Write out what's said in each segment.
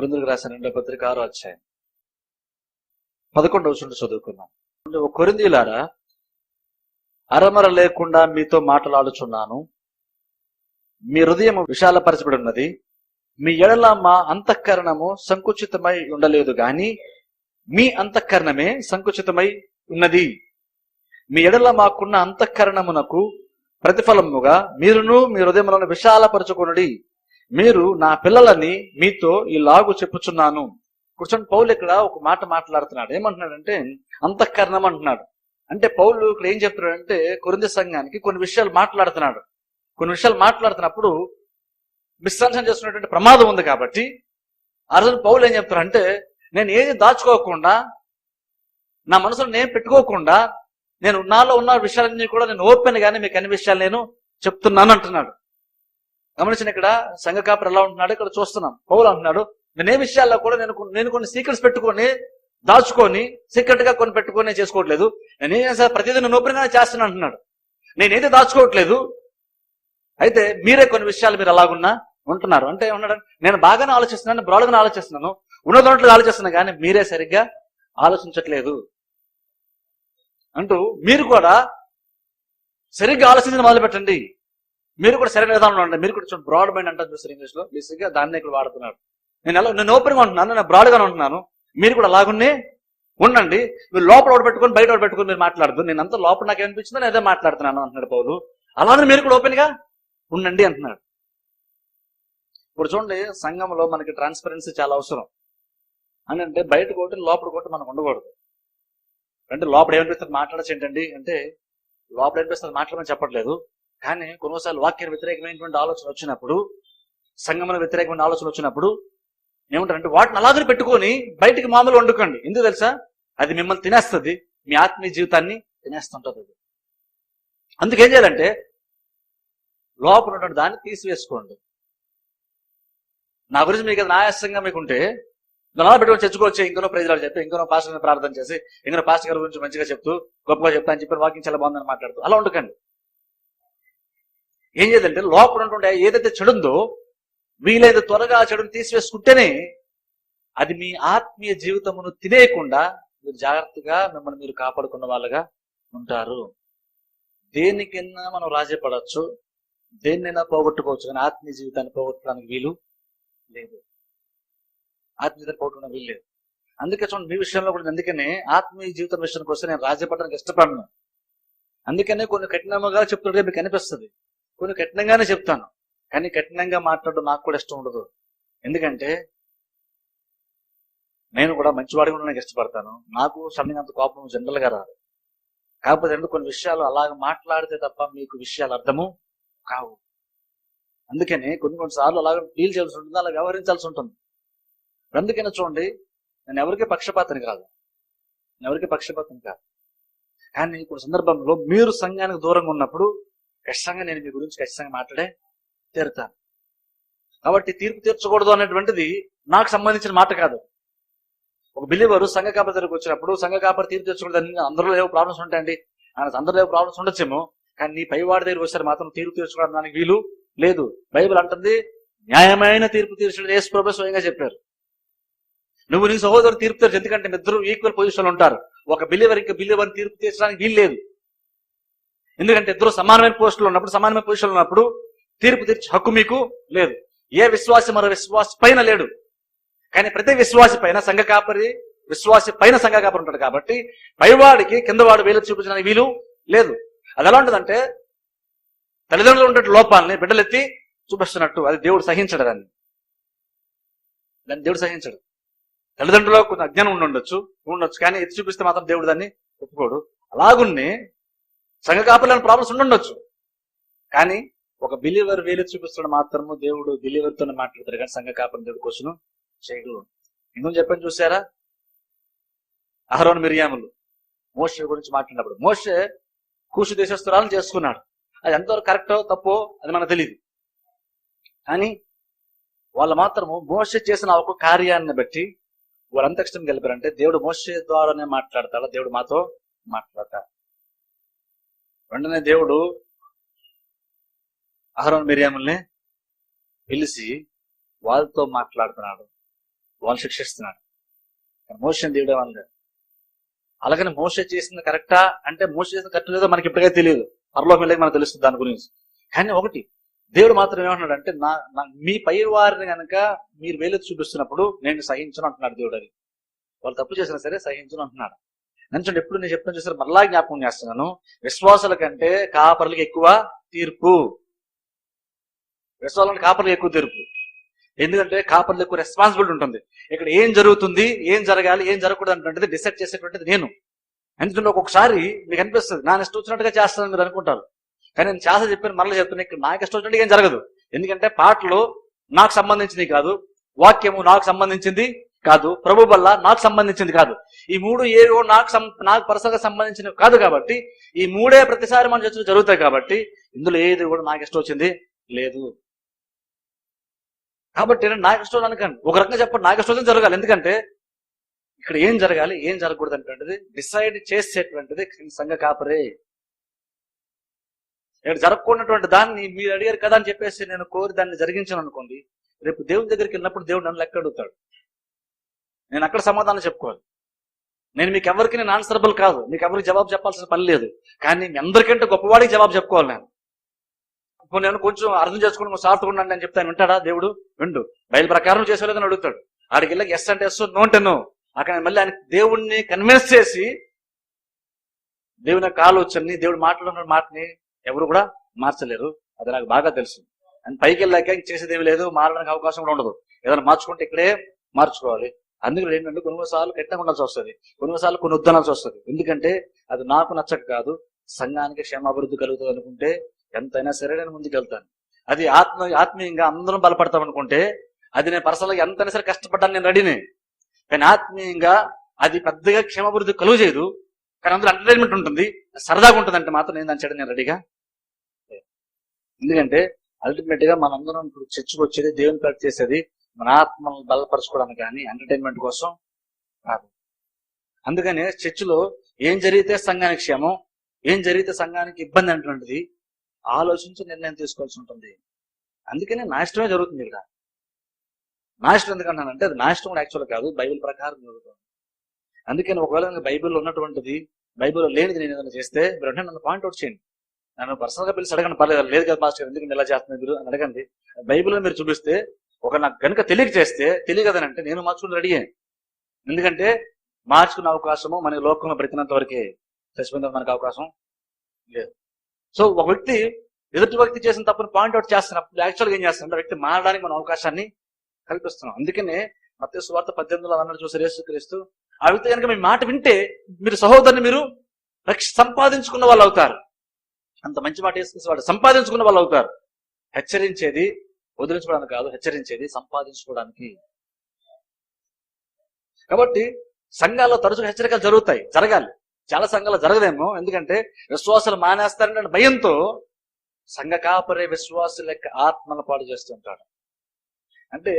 కొరిందులకు రాసిన రెండో పత్రిక ఆరో అధ్యాయం. పదకొండవ చూడు చదువుకున్నాం కొరిందీలారా అరమర లేకుండా మీతో మాట్లాడుచున్నాను. మీ హృదయం విశాలపరచబడి ఉన్నది మీ ఎడల మా అంతఃకరణము సంకుచితమై ఉండలేదు గాని మీ అంతఃకరణమే సంకుచితమై ఉన్నది. మీ ఎడల మాకున్న అంతఃకరణమునకు ప్రతిఫలముగా మీరును మీ హృదయములను విశాలపరచుకొనుడి. మీరు నా పిల్లలని మీతో ఈ లాగు చెప్పుచున్నాను. కూర్చొని పౌలు ఇక్కడ ఒక మాట మాట్లాడుతున్నాడు. ఏమంటున్నాడంటే అంతఃకరణం అంటున్నాడు. అంటే పౌలు ఇక్కడ ఏం చెప్తున్నాడంటే కొరింది సంఘానికి కొన్ని విషయాలు మాట్లాడుతున్నాడు. కొన్ని విషయాలు మాట్లాడుతున్నప్పుడు మిస్సంశం చేస్తున్నటువంటి ప్రమాదం ఉంది కాబట్టి ఆ రోజు పౌలు ఏం చెప్తున్నారు అంటే నేను ఏది దాచుకోకుండా నా మనసులో నేను పెట్టుకోకుండా నేను నాలో ఉన్న విషయాలన్నీ కూడా నేను ఓపెన్ గానే మీకు అన్ని విషయాలు నేను చెప్తున్నాను అంటున్నాడు. గమనించిన ఇక్కడ సంఘ కాపర్ ఎలా ఉంటున్నాడు ఇక్కడ చూస్తున్నాం. పౌలు అంటున్నాడు నేను ఏ విషయాల్లో కూడా నేను నేను కొన్ని సీక్రెట్స్ పెట్టుకొని దాచుకొని సీక్రెట్గా కొన్ని పెట్టుకొని చేసుకోవట్లేదు. నేను ఏం చేస్తా ప్రతిదీ నేను ఓపెన్ గానే అంటున్నాడు. నేనేది దాచుకోవట్లేదు. అయితే మీరే కొన్ని విషయాలు మీరు అలాగున్నా ఉంటున్నారు. అంటే ఉన్నాడు నేను బాగానే ఆలోచిస్తున్నాను బ్రాడ్గానే ఆలోచిస్తున్నాను ఉన్నదొన్నట్లు ఆలోచిస్తున్నా కానీ మీరే సరిగ్గా ఆలోచించట్లేదు. అంటూ మీరు కూడా సరిగ్గా ఆలోచించడం మొదలు పెట్టండి మీరు కూడా సరైన విధానంలో ఉండండి. మీరు కూడా బ్రాడ్ మైండ్ అంటారు చూస్తారు ఇంగ్లీష్లో. బేసిక్గా దాన్ని ఇక్కడ వాడుతున్నాడు నేను ఎలా నేను ఓపెన్గా ఉంటున్నాను నేను బ్రాడ్గా ఉంటున్నాను. మీరు కూడా అలాగున్నే ఉండండి. మీరు లోపల ఒకటి పెట్టుకొని బయట ఒకటి పెట్టుకొని మీరు మాట్లాడదు నేను అంత లోపల నాకు ఏమనిపించిందో నేను అదే మాట్లాడుతున్నాను అంటున్నాడు పౌలు. అలానే మీరు కూడా ఓపెన్గా ఉండండి అంటున్నాడు. ఇప్పుడు చూడండి సంఘంలో మనకి ట్రాన్స్పరెన్సీ చాలా అవసరం. అని అంటే బయట కొట్టి లోపల కొట్టి మనకు ఉండకూడదు. అంటే లోపల ఏమనిపిస్తుంది? మాట్లాడచ్చు ఏంటండి? అంటే లోపల ఏమనిపిస్తుంది? మాట్లాడమని చెప్పట్లేదు. కానీ కొన్నిసార్లు వాక్యానికి వ్యతిరేకమైనటువంటి ఆలోచన వచ్చినప్పుడు సంగమన వ్యతిరేకమైన ఆలోచన వచ్చినప్పుడు ఏమంటారంటే వాటిని అలాగే పెట్టుకొని బయటికి మామూలు వండుకోండి. ఎందుకు తెలుసా? అది మిమ్మల్ని తినేస్తుంది. మీ ఆత్మీయ జీవితాన్ని తినేస్తుంటది అది. అందుకేం చేయాలంటే లోపల ఉన్నటువంటి దాన్ని తీసివేసుకోండి. నా గురించి మీకు ఏదైనా ఆయాసంగా మీకుంటే అలా పెట్టుకొని చచ్చుకోవచ్చు ఇంకనో ప్రజలు చెప్పి ఇంకనో పాస్టర్ ప్రార్థన చేసి ఇంకనో పాస్టర్ గారి గురించి మంచిగా చెప్తూ గొప్పగా చెప్తా అని చెప్పి వాకింగ్ చాలా బాగుందని మాట్లాడుతూ అలా ఉండకండి ఏం చేయదంటే లోపల ఉన్నటువంటి ఏదైతే చెడుందో వీలైతే త్వరగా ఆ చెడును తీసివేసుకుంటేనే అది మీ ఆత్మీయ జీవితమును తినేయకుండా మీరు జాగ్రత్తగా మిమ్మల్ని మీరు కాపాడుకున్న వాళ్ళగా ఉంటారు. దేనికైనా మనం రాజపడవచ్చు దేన్నైనా పోగొట్టుకోవచ్చు కానీ ఆత్మీయ జీవితాన్ని పోగొట్టడానికి వీలు లేదు. ఆత్మీయ జీవితాన్ని పోగొట్టుకోవడానికి వీలు లేదు. అందుకే చూడండి మీ విషయంలో కూడా అందుకనే ఆత్మీయ జీవితం విషయానికి వస్తే నేను రాజీపడడానికి ఇష్టపడను. అందుకనే కొన్ని కఠినముగా చెప్తుంటే మీకు అనిపిస్తుంది. కొన్ని కఠినంగానే చెప్తాను. కానీ కఠినంగా మాట్లాడడం నాకు కూడా ఇష్టం ఉండదు. ఎందుకంటే నేను కూడా మంచివాడిగా ఉండడానికి ఇష్టపడతాను. నాకు సడన్గా అంత కోపం జనరల్గా రాదు. కాకపోతే ఎందుకు కొన్ని విషయాలు అలాగ మాట్లాడితే తప్ప మీకు విషయాలు అర్థము కావు. అందుకని కొన్ని కొన్ని సార్లు అలాగ డీల్ చేయాల్సి ఉంటుంది అలా వ్యవహరించాల్సి ఉంటుంది. అందుకనే చూడండి నేను ఎవరికి పక్షపాతం కాదు. నేను ఎవరికి పక్షపాతం కాదు. కానీ ఇప్పుడు సందర్భంలో మీరు సంఘానికి దూరంగా ఉన్నప్పుడు ఖచ్చితంగా నేను మీ గురించి ఖచ్చితంగా మాట్లాడే తీరుతాను. కాబట్టి తీర్పు తీర్చకూడదు అనేటువంటిది నాకు సంబంధించిన మాట కాదు. ఒక బిలీవరు సంఘ కాపరి దగ్గరకు వచ్చినప్పుడు సంఘ కాపరి తీర్పు తీర్చకూడదు అందరూ ఏవో ప్రాబ్లమ్స్ ఉంటాయండి. ఆయన అందరూ ఏవో ప్రాబ్లమ్స్ ఉండొచ్చేమో కానీ నీ పైవాడి దగ్గర వచ్చారు మాత్రం తీర్పు తీర్చుకోవడం దానికి వీలు లేదు. బైబిల్ అంటుంది న్యాయమైన తీర్పు తీర్చడం యేసు ప్రభు స్వయంగా చెప్పారు. నువ్వు నీ సహోదరు తీర్పు తీర్చు ఎందుకంటే ఇద్దరు ఈక్వల్ పొజిషన్లో ఉంటారు. ఒక బిలీవర్ ఇంకా బిలీవర్ తీర్పు తీర్చడానికి వీలు లేదు. ఎందుకంటే ఇద్దరు సమానమైన పోస్టులు ఉన్నప్పుడు సమానమైన పొజిషన్లు ఉన్నప్పుడు తీర్పు తీర్చే హక్కు మీకు లేదు. ఏ విశ్వాసి మరో విశ్వాసి పైన లేడు. కానీ ప్రతి విశ్వాసి పైన సంఘ కాపరి విశ్వాసి పైన సంఘ కాపరి ఉంటాడు కాబట్టి పైవాడికి కిందవాడు వేలు చూపించడానికి వీలు లేదు. అది ఎలా ఉంటుందంటే తల్లిదండ్రులు ఉండే లోపాలని బిడ్డలెత్తి చూపిస్తున్నట్టు అది దేవుడు సహించడు దాన్ని. దాన్ని దేవుడు సహించడు. తల్లిదండ్రులకు కొంత అజ్ఞానం ఉండొచ్చు ఉండొచ్చు కానీ ఎత్తి చూపిస్తే మాత్రం దేవుడు దాన్ని ఒప్పుకోడు. అలాగున్నే సంఘ కాపర్లను ప్రాబ్లమ్స్ ఉండొచ్చు. కానీ ఒక బిలీవర్ వేలు చూపిస్తాడు మాత్రము దేవుడు బిలీవర్తోనే మాట్లాడతారు కానీ సంఘ కాపరిని దేవుడు కోసం చేయడు ఇంకొంచెం చెప్పని చూసారా అహరోన్ మిరియాములు మోషే గురించి మాట్లాడినప్పుడు మోషే కూసు దేశస్తురాలను చేసుకున్నాడు. అది ఎంతవరకు కరెక్టో తప్పో అది మనకు తెలియదు కానీ వాళ్ళు మాత్రము మోషే చేసిన ఒక కార్యాన్ని బట్టి వాళ్ళంత ఇష్టం గెలిపారంటే దేవుడు మోషే ద్వారానే మాట్లాడతాడు? దేవుడు మాతో మాట్లాడతాడు? వెంటనే దేవుడు అహరోన్ మిరియాముల్ని పిలిచి వాళ్ళతో మాట్లాడుతున్నాడు. వాళ్ళు శిక్షిస్తున్నాడు మోషన్ దేవుడే వాళ్ళు అలాగని మోస చేసింది కరెక్టా? అంటే మోస చేసింది కరెక్ట్ లేదో మనకి ఇప్పటికే తెలియదు పరలోకం వెళ్ళి మనకు తెలుస్తుంది దాని గురించి. కానీ ఒకటి దేవుడు మాత్రం ఏమంటున్నాడు అంటే నా మీ పై వారిని కనుక మీరు వేలెత్తి చూపిస్తున్నప్పుడు నేను సహించను అంటున్నాడు దేవుడు అది. వాళ్ళు తప్పు చేసినా సరే సహించను అంటున్నాడు. నేను ఎప్పుడు నేను చెప్పిన చూసారు? మరలా జ్ఞాపకం చేస్తున్నాను. విశ్వాసాల కంటే కాపర్లకి ఎక్కువ తీర్పు. విశ్వాసాలకు కాపర్లకు ఎక్కువ తీర్పు. ఎందుకంటే కాపర్లకు ఎక్కువ రెస్పాన్సిబిలిటీ ఉంటుంది. ఇక్కడ ఏం జరుగుతుంది ఏం జరగాలి ఏం జరగకూడదు అంటే డిసైడ్ చేసేటువంటిది నేను. ఎందుకంటే ఒక్కొక్కసారి మీకు అనిపిస్తుంది నా ఇష్టం వచ్చినట్టుగా చేస్తానని మీరు అనుకుంటారు. కానీ నేను చేస చెప్పాను మరలా చెప్తున్నా ఇక్కడ నాకు ఇష్టం వచ్చినట్టుగా ఏం జరగదు. ఎందుకంటే పాటలు నాకు సంబంధించింది కాదు వాక్యము నాకు సంబంధించింది కాదు ప్రభు వల్ల నాకు సంబంధించింది కాదు. ఈ మూడు ఏవో నాకు నాకు పర్సనల్గా సంబంధించినవి కాదు కాబట్టి ఈ మూడే ప్రతిసారి మన చర్చలు జరుగుతాయి కాబట్టి ఇందులో ఏది కూడా నాకు ఇష్టం వచ్చింది లేదు. కాబట్టి నేను నాకు ఇష్టం అనకండి ఒక రకంగా చెప్పండి నాకు ఇష్టం జరగాలి. ఎందుకంటే ఇక్కడ ఏం జరగాలి ఏం జరగకూడదు అనేటువంటిది డిసైడ్ చేసేటువంటిది సంఘ కాపరే. ఇక్కడ జరగకూడనటువంటి దాన్ని మీరు అడిగారు కదా అని చెప్పేసి నేను కోరి దాన్ని జరిగించాను అనుకోండి రేపు దేవుని దగ్గరికి వెళ్ళినప్పుడు దేవుడు నన్ను లెక్క అడుగుతాడు. నేను అక్కడ సమాధానం చెప్పుకోవాలి. నేను మీకు ఎవరికి నేను ఆన్సరబుల్ కాదు. మీకు ఎవరికి జవాబు చెప్పాల్సిన పని లేదు. కానీ మీ అందరికంటే గొప్పవాడికి జవాబు చెప్పుకోవాలి నేను. నేను కొంచెం అర్థం చేసుకుని సాఫ్ట్ ఉండండి అని చెప్తాను. వింటాడా దేవుడు? విండు. బయలు ప్రకారం చేసేలేదని అడుగుతాడు. ఆడికి వెళ్ళి ఎస్ అంటే ఎస్ నో అంటే నో అక్కడ మళ్ళీ ఆయన దేవుణ్ణి కన్విన్స్ చేసి దేవుని యొక్క ఆలోచనని దేవుడు మాట్లాడిన మాటని ఎవరు కూడా మార్చలేరు. అది నాకు బాగా తెలుసు. అండ్ పైకి వెళ్ళాక ఇంక చేసేది ఏమి లేదు. మారడానికి అవకాశం కూడా ఉండదు. ఏదైనా మార్చుకుంటే ఇక్కడే మార్చుకోవాలి. అందుకని ఏంటంటే కొన్ని సార్లు ఉండాల్సి వస్తుంది? కొన్ని సార్లు కొన్ని వద్దనాల్సి వస్తుంది. ఎందుకంటే అది నాకు నచ్చక కాదు సంఘానికి క్షేమాభివృద్ధి కలుగుతుంది అనుకుంటే ఎంతైనా సరే నేను ముందుకు వెళ్తాను. అది ఆత్మ ఆత్మీయంగా అందరం బలపడతాం అనుకుంటే అది నేను పర్సనల్గా ఎంతైనా సరే కష్టపడ్డాను నేను రెడీనే. కానీ ఆత్మీయంగా అది పెద్దగా క్షేమాభివృద్ధి కలుగు చేయదు. కానీ అందులో ఎంటర్టైన్మెంట్ ఉంటుంది. సరదాగా ఉంటుంది అంటే మాత్రం నేను దాని చేయడం నేను రెడీగా? ఎందుకంటే అల్టిమేట్గా మనందరం ఇప్పుడు చర్చకు వచ్చేది దేవుని పేరు చేసేది మన ఆత్మను బలపరచుకోవడానికి కానీ ఎంటర్టైన్మెంట్ కోసం కాదు. అందుకని చర్చిలో ఏం జరిగితే సంఘానికి క్షేమం ఏం జరిగితే సంఘానికి ఇబ్బంది అంటున్నది ఆలోచించి నిర్ణయం తీసుకోవాల్సి ఉంటుంది. అందుకనే నాశనమే జరుగుతుంది ఇక్కడ. నాశనం ఎందుకంటానంటే అది నాశనం కూడా యాక్చువల్ కాదు బైబిల్ ప్రకారం జరుగుతుంది. అందుకని ఒకవేళ బైబిల్లో ఉన్నటువంటిది బైబిల్లో లేనిది నేను ఏదైనా చేస్తే మీరు నన్ను పాయింట్ అవుట్ చేయండి. నన్ను పర్సనల్గా పిలిచి అడగండి పర్లేదు లేదు కదా మాస్టర్ ఎందుకు ఇలా చేస్తున్నారు మీరు అని అడగండి. బైబిల్లో మీరు చూపిస్తే ఒక నాకు కనుక తెలియక చేస్తే తెలియకదని అంటే నేను మార్చుకుని రెడీ ఎందుకంటే మార్చుకునే అవకాశము మన లోకంలో బ్రతికినంత వరకే చచ్చిపోయిన మనకు అవకాశం లేదు. సో ఒక వ్యక్తి ఎదుటి వ్యక్తి చేసిన తప్పును పాయింట్ అవుట్ చేస్తున్నప్పుడు యాక్చువల్గా ఏం చేస్తారంటే ఆ వ్యక్తి మారడానికి మన అవకాశాన్ని కల్పిస్తున్నాం. అందుకనే మత్స్య సువార్త పద్దెనిమిదిలో అన్నట్టు చూసి యేసుక్రీస్తు ఆ వ్యక్తి కనుక మీ మాట వింటే మీరు సహోదరుని మీరు రక్ష- సంపాదించుకున్న వాళ్ళు అవుతారు. అంత మంచి మాట వేసుకుని వాళ్ళు సంపాదించుకున్న వాళ్ళు అవుతారు. హెచ్చరించేది వదిలించుకోవడానికి కాదు హెచ్చరించేది సంపాదించుకోవడానికి. కాబట్టి సంఘాల్లో తరచుగా హెచ్చరికలు జరుగుతాయి జరగాలి. చాలా సంఘాలు జరగదేమో ఎందుకంటే విశ్వాసాలు మానేస్తారనే భయంతో సంఘ కాపరే విశ్వాసుల యొక్క ఆత్మను పాడు చేస్తుంటాడు అంటే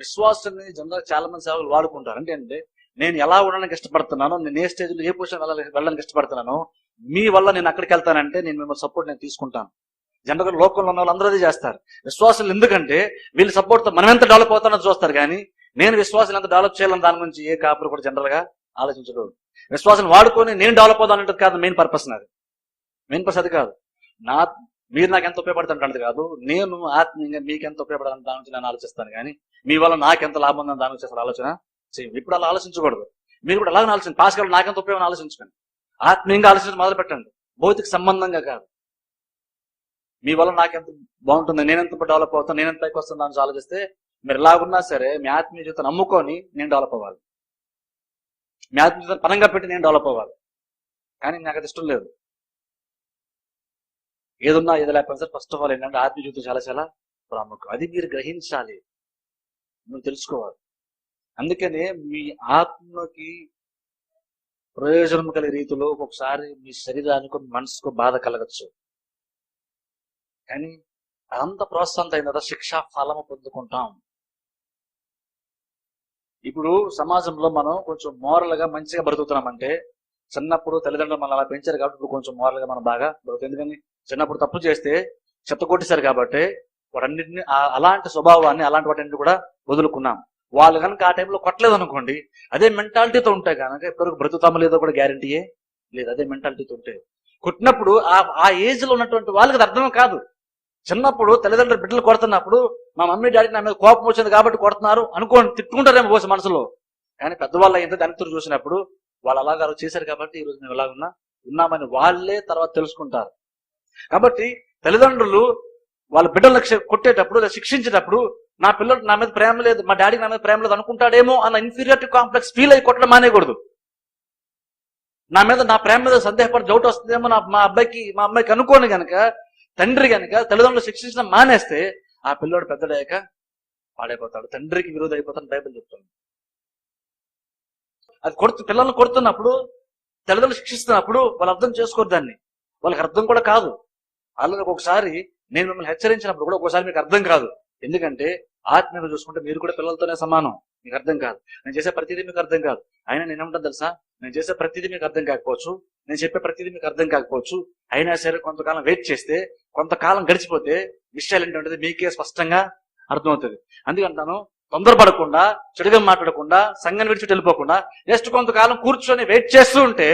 విశ్వాసాన్ని జనరల్ చాలా మంది సేవలు వాడుకుంటారు. అంటే అంటే నేను ఎలా ఉండడానికి ఇష్టపడుతున్నానో నేను ఏ స్టేజ్లో ఏ పొజిషన్ వెళ్ళాలి వెళ్ళడానికి ఇష్టపడుతున్నానో మీ వల్ల నేను అక్కడికి వెళ్తానంటే నేను మిమ్మల్ని సపోర్ట్ నేను తీసుకుంటాను. జనరల్ లోకంలో ఉన్న వాళ్ళు అందరూ అదే చేస్తారు. విశ్వాసులు ఎందుకంటే వీళ్ళు సపోర్ట్తో మనం ఎంత డెవలప్ అవుతానో చూస్తారు కానీ నేను విశ్వాసం ఎంత డెవలప్ చేయాలని దాని గురించి ఏ కాపురు కూడా జనరల్గా ఆలోచించడు విశ్వాసం వాడుకొని నేను డెవలప్ అవుతానంటది కాదు మెయిన్ పర్పస్ నాది. మెయిన్ పర్పస్ అది కాదు. నా మీరు నాకు ఎంత ఉపయోగపడుతుంటే కాదు. నేను ఆత్మీయంగా మీకు ఎంత ఉపయోగపడాలని దాని గురించి నేను ఆలోచిస్తాను కానీ మీ వల్ల నాకు ఎంత లాభం ఉందని దాని గురించి అసలు ఆలోచన చేయండి ఇప్పుడు అలా ఆలోచించకూడదు. మీరు కూడా అలాగే ఆలోచించండి. పాస్కల్ నాకెంత ఉపయోగం ఆలోచించకండి. ఆత్మీయంగా ఆలోచించడం మొదలు పెట్టండి భౌతిక సంబంధంగా కాదు. మీ వల్ల నాకెంత బాగుంటుంది నేనెంత డెవలప్ అవుతాను నేనెంత పైకి వస్తాను దాని ఆలోచిస్తే మీరు ఎలాగున్నా సరే మీ ఆత్మీయ జీవితం నమ్ముకొని నేను డెవలప్ అవ్వాలి. మీ ఆత్మీయ జీవితం పనంగా పెట్టి నేను డెవలప్ అవ్వాలి. కానీ నాకు అది ఇష్టం లేదు. ఏదున్నా ఏది లేకపోతే సార్ ఫస్ట్ ఆఫ్ ఆల్ ఏంటంటే ఆత్మీయ జీవితం చాలా చాలా ప్రాముఖ్యం. అది మీరు గ్రహించాలి. మీరు తెలుసుకోవాలి. అందుకనే మీ ఆత్మకి ప్రయోజనం కలిగే రీతిలో ఒక్కొక్కసారి మీ శరీరానికి మనసుకు బాధ కలగచ్చు. కానీ అంత ప్రోత్సాహం అయిన తర్వాత శిక్షా ఫలము పొందుకుంటాం. ఇప్పుడు సమాజంలో మనం కొంచెం మోరల్గా మంచిగా బ్రతుకుతున్నామంటే చిన్నప్పుడు తల్లిదండ్రులు మనం అలా పెంచారు కాబట్టి ఇప్పుడు కొంచెం మోరల్గా మనం బాగా బ్రతుకు ఎందుకని? చిన్నప్పుడు తప్పు చేస్తే చెత్త కొట్టేశారు కాబట్టి వాటన్నిటిని ఆ- అలాంటి స్వభావాన్ని అలాంటి వాటిని కూడా వదులుకున్నాం. వాళ్ళు కనుక ఆ టైంలో కొట్టలేదు అనుకోండి అదే మెంటాలిటీతో ఉంటాయి కనుక ఇప్పటివరకు బ్రతుకుతామో లేదో కూడా గ్యారంటీయే లేదు. అదే మెంటాలిటీతో ఉంటే కొట్టినప్పుడు ఆ ఆ ఏజ్లో ఉన్నటువంటి వాళ్ళకి అర్థం కాదు. చిన్నప్పుడు తల్లిదండ్రులు బిడ్డలు కొడుతున్నప్పుడు మా మమ్మీ డాడీ నా మీద కోపం వచ్చింది కాబట్టి కొడుతున్నారు అనుకోండి తిట్టుకుంటారేమో పోసి మనసులో. కానీ పెద్దవాళ్ళు అయింది దానితో చూసినప్పుడు వాళ్ళు అలాగా చేశారు కాబట్టి ఈ రోజు మేము ఎలా ఉన్నా ఉన్నామని వాళ్ళే తర్వాత తెలుసుకుంటారు. కాబట్టి తల్లిదండ్రులు వాళ్ళ బిడ్డలను కొట్టేటప్పుడు లేదా శిక్షించేటప్పుడు నా పిల్లలు నా మీద ప్రేమ లేదు మా డాడీ నా మీద ప్రేమ లేదు అనుకుంటాడేమో అన్న ఇన్ఫీరియారిటీ కాంప్లెక్స్ ఫీల్ అయి కొట్టడం మానేయకూడదు. నా మీద నా ప్రేమ మీద సందేహపడి డౌట్ వస్తుందేమో నా మా అబ్బాయికి మా అమ్మాయికి అనుకోని కనుక తండ్రి కనుక తల్లిదండ్రులు శిక్షించడం మానేస్తే ఆ పిల్లోడు పెద్దడయ్యాక పాడైపోతాడు. తండ్రికి విరోధ అయిపోతాడు బైబిల్ చెప్తుంది. అది కొడుతు పిల్లల్ని కొడుతున్నప్పుడు తల్లిదండ్రులు శిక్షిస్తున్నప్పుడు వాళ్ళు అర్థం చేసుకోరు దాన్ని. వాళ్ళకి అర్థం కూడా కాదు. వాళ్ళకి ఒకసారి నేను మిమ్మల్ని హెచ్చరించినప్పుడు కూడా ఒకసారి మీకు అర్థం కాదు. ఎందుకంటే ఆత్మీయంగా చూసుకుంటే మీరు కూడా పిల్లలతోనే సమానం. మీకు అర్థం కాదు. నేను చేసే ప్రతిదీ మీకు అర్థం కాదు. అయినా నేను ఏమంటాను తెలుసా? నేను చేసే ప్రతిదీ మీకు అర్థం కాకపోవచ్చు. నేను చెప్పే ప్రతిదీ మీకు అర్థం కాకపోవచ్చు. అయినా సరే కొంతకాలం వెయిట్ చేస్తే కొంతకాలం గడిచిపోతే విషయాలు ఏంటంటే మీకే స్పష్టంగా అర్థమవుతుంది. అందుకంటాను తొందరపడకుండా చెడుగా మాట్లాడకుండా సంఘం విడిచి వెళ్ళిపోకుండా నెక్స్ట్ కొంతకాలం కూర్చొని వెయిట్ చేస్తూ ఉంటే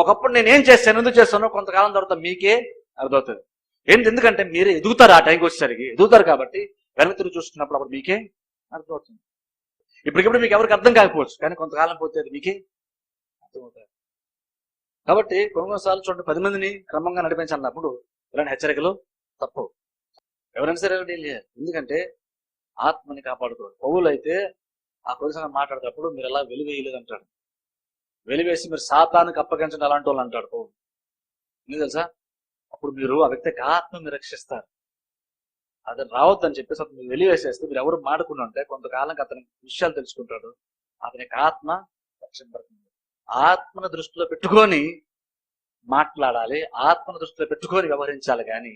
ఒకప్పుడు నేను ఏం చేస్తాను ఎందుకు చేస్తానో కొంతకాలం తర్వాత మీకే అర్థమవుతుంది. ఏంటి? ఎందుకంటే మీరే ఎదుగుతారు ఆ టైంకి వచ్చేసరికి ఎదుగుతారు కాబట్టి వెనక్కి తిరిగి అప్పుడు మీకే అర్థమవుతుంది. ఇప్పటికిప్పుడు మీకు ఎవరికి అర్థం కాకపోవచ్చు కానీ కొంతకాలం పోతే అది మీకే అర్థమవుతుంది. కాబట్టి కొన్ని చూడండి పది మందిని క్రమంగా నడిపించన్నప్పుడు ఇలాంటి హెచ్చరికలు? తప్పు. ఎవరైనా సరే ఎందుకంటే ఆత్మని కాపాడుకోవాలి. పౌలు అయితే ఆ కొలిసిన మాట్లాడేటప్పుడు మీరు ఎలా వెలివేయలేదు అంటాడు. వెలివేసి మీరు సాతానికి అప్పగించండి అలాంటి వాళ్ళు అంటాడు పౌలు. ఎందుకు తెలుసా? అప్పుడు మీరు ఆ వ్యక్తికి ఆత్మ రక్షిస్తారు. అది రావద్దని చెప్పేసి అతను మీరు వెలివేసేస్తే మీరు ఎవరు మాడుకుని ఉంటే కొంతకాలంకి అతని విషయాలు తెలుసుకుంటాడు. అతనికి ఆత్మ రక్షింపడుతుంది ఆత్మను దృష్టిలో పెట్టుకొని మాట్లాడాలి ఆత్మను దృష్టిలో పెట్టుకొని వ్యవహరించాలి కానీ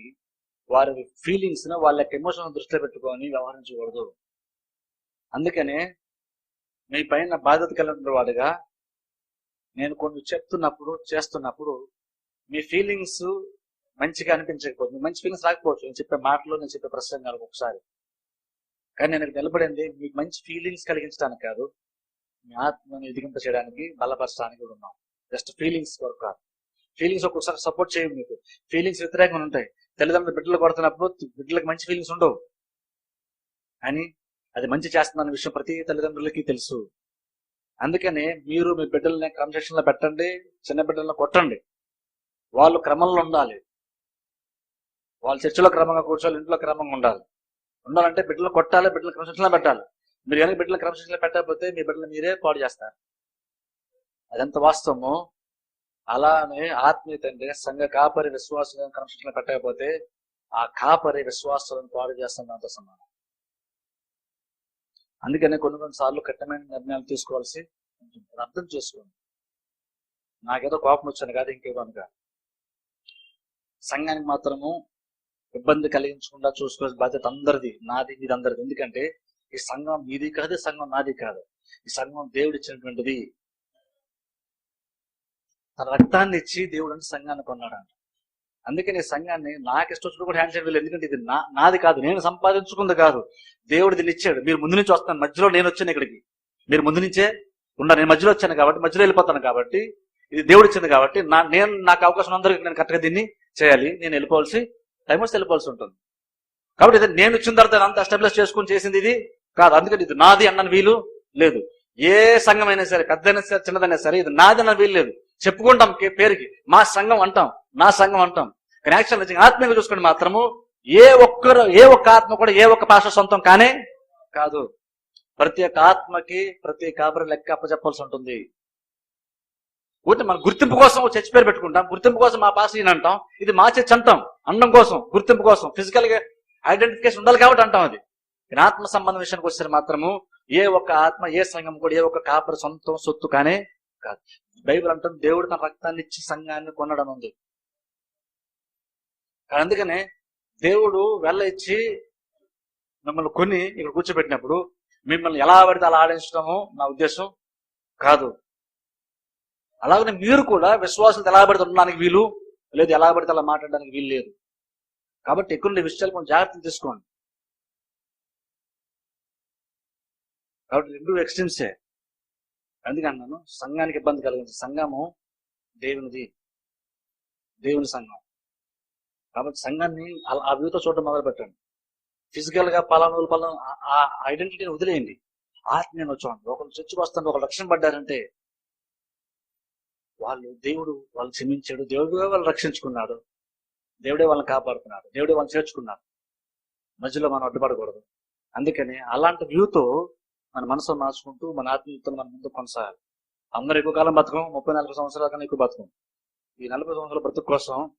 వారి ఫీలింగ్స్ను వాళ్ళ యొక్క ఎమోషన్ దృష్టిలో పెట్టుకొని వ్యవహరించకూడదు. అందుకనే మీ పైన బాధ్యత కలిగిన వాడుగా నేను కొన్ని చెప్తున్నప్పుడు చేస్తున్నప్పుడు మీ ఫీలింగ్స్ మంచిగా అనిపించకపోవచ్చు మంచి ఫీలింగ్స్ రాకపోవచ్చు. నేను చెప్పే మాటలు నేను చెప్పే ప్రసంగాలకు ఒకసారి. కానీ నేను నిలబడింది మీకు మంచి ఫీలింగ్స్ కలిగించడానికి కాదు. మీ ఆత్మని ఎదిగింప చేయడానికి బలపరచడానికి కూడా ఉన్నాం. జస్ట్ ఫీలింగ్స్ కొరకు కాదు ఫీలింగ్స్ ఒక్కొక్కసారి సపోర్ట్ చేయవు మీకు. ఫీలింగ్స్ వ్యతిరేకంగా ఉంటాయి. తల్లిదండ్రులు బిడ్డలు కొడుతున్నప్పుడు బిడ్డలకు మంచి ఫీలింగ్స్ ఉండవు. అని అది మంచి చేస్తుందన్న విషయం ప్రతి తల్లిదండ్రులకి తెలుసు. అందుకనే మీరు మీ బిడ్డల్ని క్రమశిక్షణలో పెట్టండి చిన్న బిడ్డలను కొట్టండి. వాళ్ళు క్రమంలో ఉండాలి. వాళ్ళు చర్చిలో క్రమంగా కూర్చోవాలి ఇంట్లో క్రమంగా ఉండాలి. ఉండాలంటే బిడ్డలు కొట్టాలి బిడ్డలు క్రమశిక్షణలో పెట్టాలి. మీరు కనుక బిడ్డలు క్రమశిక్షణలో పెట్టకపోతే మీ బిడ్డలు మీరే పాడు చేస్తారు. అదంత వాస్తవము? అలానే ఆత్మీయత అంటే సంఘ కాపరి విశ్వాసం క్రమశిక్షణ పెట్టకపోతే ఆ కాపరి విశ్వాసాలను పాడు చేస్తున్న దాంతో సమానం. అందుకనే కొన్ని కొన్ని సార్లు కఠినమైన నిర్ణయాలు తీసుకోవాల్సి ఉంటుంది. అర్థం చేసుకోండి. నాకేదో కోపం వచ్చాను కాదు ఇంకేదో అనుక సంఘానికి మాత్రము ఇబ్బంది కలిగించకుండా చూసుకోవాల్సిన బాధ్యత అందరిది నాది ఇది అందరిది. ఎందుకంటే ఈ సంఘం మీది కాదు సంఘం నాది కాదు. ఈ సంఘం దేవుడు ఇచ్చినటువంటిది తన రక్తాన్ని ఇచ్చి దేవుడు అంటే సంఘాన్ని కొన్నాడు అందుకే ఈ సంఘాన్ని నాకు ఇష్టం కూడా హ్యాండ్ చేయడం ఎందుకంటే ఇది నా నాది కాదు. నేను సంపాదించుకుంది కాదు. దేవుడు దీన్ని ఇచ్చాడు. మీరు ముందు నుంచి వస్తాను. మధ్యలో నేను వచ్చాను ఇక్కడికి. మీరు ముందు నుంచే ఉన్నా నేను మధ్యలో వచ్చాను కాబట్టి మధ్యలో వెళ్ళిపోతాను కాబట్టి ఇది దేవుడు ఇచ్చింది కాబట్టి నా నేను నాకు అవకాశం అందరికి నేను కరెక్ట్గా దీన్ని చేయాలి. నేను వెళ్ళిపోవాల్సి టైం వస్తే వెళ్ళిపోవాల్సి ఉంటుంది. కాబట్టి నేను వచ్చిన తర్వాత అంత ఎస్టాబ్లిష్ చేసుకుని చేసింది ఇది. కాదు అందుకని ఇది నాది అన్నని వీలు లేదు. ఏ సంఘం అయినా సరే పెద్దైనా సరే చిన్నదైనా సరే ఇది నాది అన్న వీలు లేదు. చెప్పుకుంటాం పేరుకి. మా సంఘం అంటాం నా సంఘం అంటాం. కానీ యాక్చువల్ నిజంగా ఆత్మీయంగా చూసుకుంటే మాత్రము ఏ ఒక్కరు ఏ ఒక్క ఆత్మ కూడా ఏ ఒక్క పాష సొంతం కానే కాదు. ప్రతి ఒక్క ఆత్మకి ప్రతి కాబరి లెక్క అప్పచెప్పాల్సి ఉంటుంది. ఊరికే మన గుర్తింపు కోసం ఒక పేరు పెట్టుకుంటాం. గుర్తింపు కోసం మా పాస్ ఈయన అంటాం. ఇది మా చర్చ్ అంటాం. అండం కోసం గుర్తింపు కోసం. ఫిజికల్గా ఐడెంటిఫికేషన్ ఉండాలి కాబట్టి అంటాం అది. ఆత్మ సంబంధం విషయానికి వస్తే మాత్రము ఏ ఒక్క ఆత్మ ఏ సంఘం కూడా ఏ ఒక్క కాపరి సొంతం సొత్తు కానే కాదు. బైబిల్ అంటుంది దేవుడు తన రక్తాన్ని ఇచ్చి సంఘాన్ని కొనడం ఉంది అందుకనే దేవుడు వెళ్ళ ఇచ్చి మిమ్మల్ని కొని ఇక్కడ కూర్చోబెట్టినప్పుడు మిమ్మల్ని ఎలా పడితే అలా ఆడించడము నా ఉద్దేశం కాదు. అలాగనే మీరు కూడా విశ్వాసం ఎలా పడితే ఉండడానికి వీలు లేదు ఎలా పడితే అలా మాట్లాడడానికి వీలు లేదు. కాబట్టి ఎక్కువ విషయాలు కొంచెం జాగ్రత్తలు తీసుకోండి. కాబట్టి రెండు ఎక్స్ట్రీమ్సే అందుకే అన్నాను సంఘానికి ఇబ్బంది కలిగింది. సంఘము దేవునిది. దేవుని సంఘం. కాబట్టి సంఘాన్ని అలా- ఆ వ్యూతో చూడడం మొదలు పెట్టండి. ఫిజికల్గా పలానా పలానా ఆ ఐడెంటిటీని వదిలేయండి. ఆత్మీయను చూడండి. ఒకరు చర్చకు వస్తాను ఒకరు రక్షణ పడ్డారంటే వాళ్ళు దేవుడు వాళ్ళు క్షమించాడు. దేవుడే వాళ్ళు రక్షించుకున్నాడు. దేవుడే వాళ్ళని కాపాడుతున్నాడు దేవుడే వాళ్ళని చేర్చుకున్నాడు. మధ్యలో మనం అడ్డుపడకూడదు. అందుకని అలాంటి వ్యూతో మన మనసు మార్చుకుంటూ మన ఆత్మీయతను మన ముందు కొనసాగాలి. అందరూ ఎక్కువ కాలం బతకం ముప్పై నలభై సంవత్సరాల కన్నా ఎక్కువ బతకం. ఈ నలభై సంవత్సరాల బ్రతుకు కోసం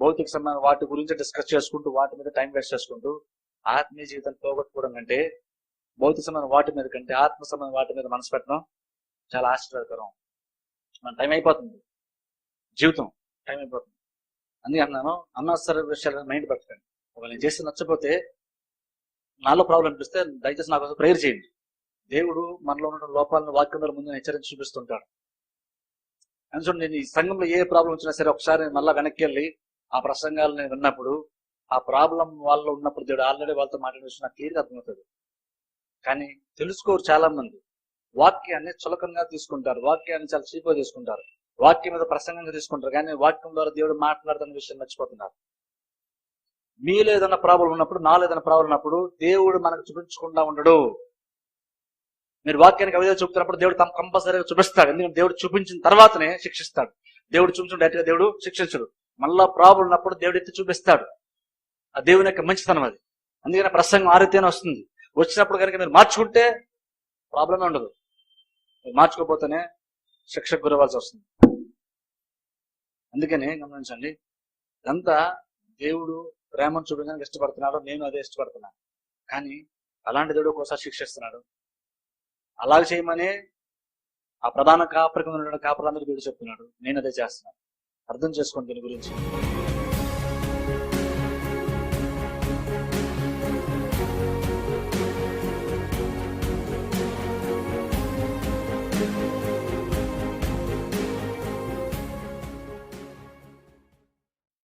భౌతిక సంబంధం వాటి గురించి డిస్కస్ చేసుకుంటూ వాటి మీద టైం వేస్ట్ చేసుకుంటూ ఆత్మీయ జీవితాన్ని పోగొట్టుకోవడం కంటే భౌతిక సంబంధం వాటి మీద కంటే ఆత్మ సంబంధం వాటి మీద మనసు పెట్టడం చాలా ఆశ్చర్యకరం. మన టైం అయిపోతుంది. జీవితం టైం అయిపోతుంది. అందుకే అన్నాను అనవసర విషయాలను మైండ్ పెట్టకండి. ఒకవేళ నేను చేసి నచ్చకపోతే నాలో ప్రాబ్లం అనిపిస్తే దయచేసి నా కోసం ప్రేయర్ చేయండి. దేవుడు మనలో ఉన్న లోపాలను వాక్యం ముందు హెచ్చరించి చూపిస్తుంటాడు. అని చూడండి నేను ఈ సంఘంలో ఏ ప్రాబ్లం వచ్చినా సరే ఒకసారి నేను మళ్ళా వెనక్కి వెళ్ళి ఆ ప్రసంగాలు నేను విన్నప్పుడు ఆ ప్రాబ్లం వాళ్ళు ఉన్నప్పుడు దేవుడు ఆల్రెడీ వాళ్ళతో మాట్లాడిన నాకు క్లియర్గా అర్థమవుతుంది. కానీ తెలుసుకోరు చాలా మంది వాక్యాన్ని చులకంగా తీసుకుంటారు. వాక్యాన్ని చాలా చీప్గా తీసుకుంటారు. వాక్యం మీద ప్రసంగంగా తీసుకుంటారు. కానీ వాక్యం ద్వారా దేవుడు మాట్లాడుతున్న విషయం మర్చిపోతున్నారు. మీలో ఏదైనా ప్రాబ్లం ఉన్నప్పుడు నాలో ఏదైనా ప్రాబ్లం ఉన్నప్పుడు దేవుడు మనకు చూపించకుండా ఉండడు. మీరు వాక్యానికి అవిధంగా చూపుతున్నప్పుడు దేవుడు తమ కంపల్సరీగా చూపిస్తాడు. ఎందుకంటే దేవుడు చూపించిన తర్వాతనే శిక్షిస్తాడు. దేవుడు చూపించిన డైరెక్ట్గా దేవుడు శిక్షించడు. మళ్ళా ప్రాబ్లం ఉన్నప్పుడు దేవుడు ఎత్తి చూపిస్తాడు. ఆ దేవుని యొక్క మంచితనం అది. అందుకని ప్రసంగం ఆరితేనే వస్తుంది. వచ్చినప్పుడు కనుక మీరు మార్చుకుంటే ప్రాబ్లమే ఉండదు. మీరు మార్చుకోకపోతేనే శిక్షకు గురవాల్సి వస్తుంది. అందుకని గమనించండి ఇదంతా దేవుడు ప్రేమను చూపించడానికి ఇష్టపడుతున్నాడు నేను అదే ఇష్టపడుతున్నాను. కానీ అలాంటి దేవుడు ఒకసారి శిక్షిస్తున్నాడు. అలా చేయమని ఆ ప్రధాన కాపరికి ఉన్న కాపరందరూ దేవుడు చెప్తున్నాడు. నేను అదే చేస్తున్నాను. అర్థం చేసుకోండి దీని గురించి.